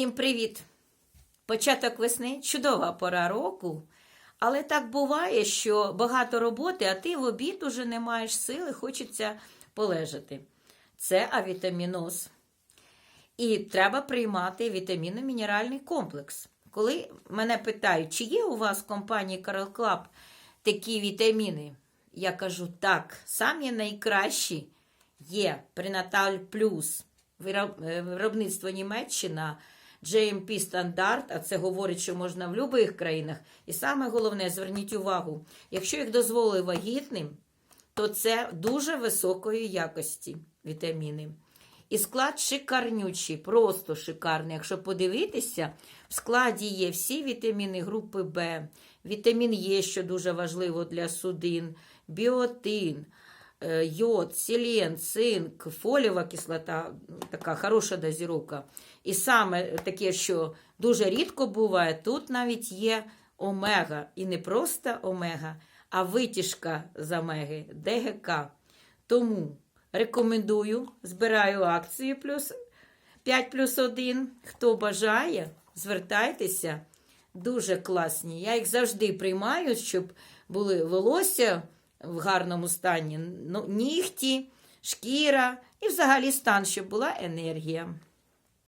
Всім привіт! Початок весни чудова пора року. Але так буває, що багато роботи, а ти в обід уже не маєш сили, хочеться полежати. Це авітаміноз. І треба приймати вітамінно-мінеральний комплекс. Коли мене питають, чи є у вас в компанії Carol Club такі вітаміни, я кажу так, самі найкращі є Пренаталь Плюс, е, виробництво Німеччина, GMP стандарт, а це говорить, що можна в будь-яких країнах. І саме головне, зверніть увагу, якщо їх дозволили вагітним, то це дуже високої якості вітаміни. І склад шикарнючий, просто шикарний. Якщо подивитися, в складі є всі вітаміни групи Б, вітамін Е, що дуже важливо для судин, біотин, йод, селен, цинк, фолієва кислота, така хороша дозіровка. І саме таке, що дуже рідко буває, тут навіть є омега. І не просто омега, а витяжка з омеги, ДГК. Тому рекомендую, збираю акцію плюс 5 плюс 1. Хто бажає, звертайтеся. Дуже класні. Я їх завжди приймаю, щоб були волосся в гарному стані, ну, нігті, шкіра і взагалі стан, щоб була енергія.